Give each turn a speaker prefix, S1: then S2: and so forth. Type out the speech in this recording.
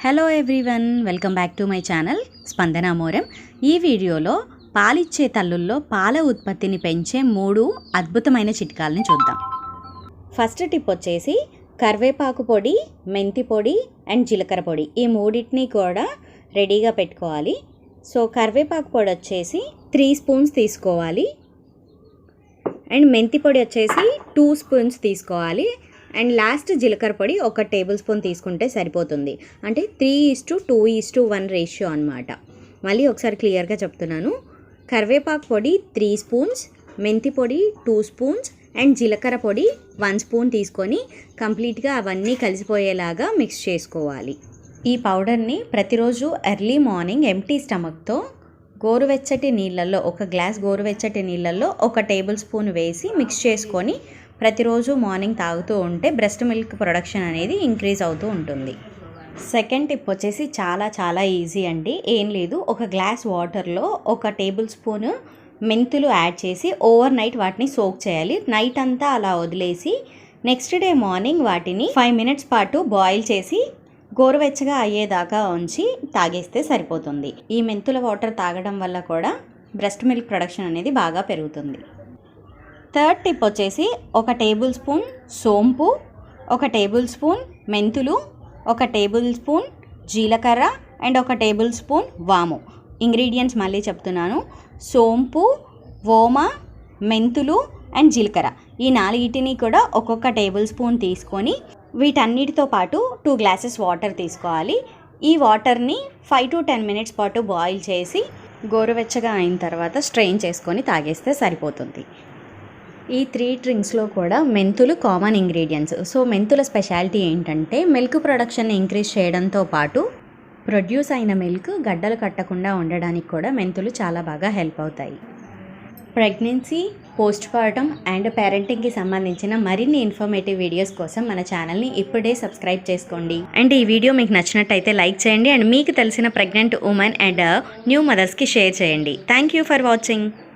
S1: Hello everyone welcome back to my channel Spandana మోరం ఈ వీడియోలో పాలిచ్చే తల్లుల్లో పాల ఉత్పత్తిని పెంచే మూడు అద్భుతమైన చిట్కాలని చూద్దాం. ఫస్ట్ టిప్ వచ్చేసి కరివేపాకు పొడి మెంతి పొడి అండ్ జీలకర్ర పొడి. ఈ మూడింటిని కూడా రెడీగా పెట్టుకోవాలి. సో కరివేపాకు పొడి వచ్చేసి త్రీ స్పూన్స్ తీసుకోవాలి. అండ్ మెంతి పొడి వచ్చేసి టూ స్పూన్స్ తీసుకోవాలి. అండ్ లాస్ట్ జీలకర్ర పొడి ఒక టేబుల్ స్పూన్ తీసుకుంటే సరిపోతుంది. అంటే three is to two is to one ratio అనమాట మళ్ళీ ఒకసారి క్లియర్గా చెప్తున్నాను. కరివేపాకు పొడి త్రీ స్పూన్స్ మెంతి పొడి టూ స్పూన్స్ అండ్ జీలకర్ర పొడి వన్ స్పూన్ తీసుకొని కంప్లీట్గా అవన్నీ కలిసిపోయేలాగా మిక్స్ చేసుకోవాలి. ఈ పౌడర్ని ప్రతిరోజు ఎర్లీ మార్నింగ్ ఎంటీ స్టమక్తో గోరువెచ్చటి నీళ్ళల్లో ఒక గ్లాస్ గోరువెచ్చటి నీళ్ళల్లో ఒక టేబుల్ స్పూన్ వేసి మిక్స్ చేసుకొని ప్రతిరోజు మార్నింగ్ తాగుతూ ఉంటే బ్రెస్ట్ మిల్క్ ప్రొడక్షన్ అనేది ఇంక్రీజ్ అవుతూ ఉంటుంది. సెకండ్ టిప్ వచ్చేసి చాలా చాలా ఈజీ అండి. ఏం లేదు ఒక గ్లాస్ వాటర్లో ఒక టేబుల్ స్పూన్ మెంతులు యాడ్ చేసి ఓవర్ నైట్ వాటిని సోక్ చేయాలి. నైట్ అంతా అలా వదిలేసి నెక్స్ట్ డే మార్నింగ్ వాటిని ఫైవ్ మినిట్స్ పాటు బాయిల్ చేసి గోరువెచ్చగా అయ్యేదాకా ఉంచి తాగేస్తే సరిపోతుంది. ఈ మెంతుల వాటర్ తాగడం వల్ల కూడా బ్రెస్ట్ మిల్క్ ప్రొడక్షన్ అనేది బాగా పెరుగుతుంది. థర్డ్ టిప్ వచ్చేసి ఒక టేబుల్ స్పూన్ సోంపు ఒక టేబుల్ స్పూన్ మెంతులు ఒక టేబుల్ స్పూన్ జీలకర్ర అండ్ ఒక టేబుల్ స్పూన్ వాము. ఇంగ్రీడియంట్స్ మళ్ళీ చెప్తున్నాను. సోంపు ఓమ మెంతులు అండ్ జీలకర్ర. ఈ నాలుగిటిని కూడా ఒక్కొక్క టేబుల్ స్పూన్ తీసుకొని వీటన్నిటితో పాటు టూ గ్లాసెస్ వాటర్ తీసుకోవాలి. ఈ వాటర్ని ఫైవ్ టు టెన్ మినిట్స్ పాటు బాయిల్ చేసి గోరువెచ్చగా అయిన తర్వాత స్ట్రెయిన్ చేసుకొని తాగేస్తే సరిపోతుంది. ఈ త్రీ డ్రింక్స్లో కూడా మెంతులు కామన్ ఇంగ్రీడియంట్స్ సో మెంతుల స్పెషాలిటీ ఏంటంటే మిల్క్ ప్రొడక్షన్ ఇంక్రీజ్ చేయడంతో పాటు ప్రొడ్యూస్ అయిన మిల్క్ గడ్డలు కట్టకుండా ఉండడానికి కూడా మెంతులు చాలా బాగా హెల్ప్ అవుతాయి. ప్రెగ్నెన్సీ పోస్ట్ అండ్ పేరెంటింగ్కి సంబంధించిన మరిన్ని ఇన్ఫర్మేటివ్ వీడియోస్ కోసం మన ఛానల్ని ఇప్పుడే సబ్స్క్రైబ్ చేసుకోండి. అండ్ ఈ వీడియో మీకు నచ్చినట్టయితే లైక్ చేయండి. అండ్ మీకు తెలిసిన ప్రెగ్నెంట్ ఉమెన్ అండ్ న్యూ మదర్స్కి షేర్ చేయండి. Thank you for watching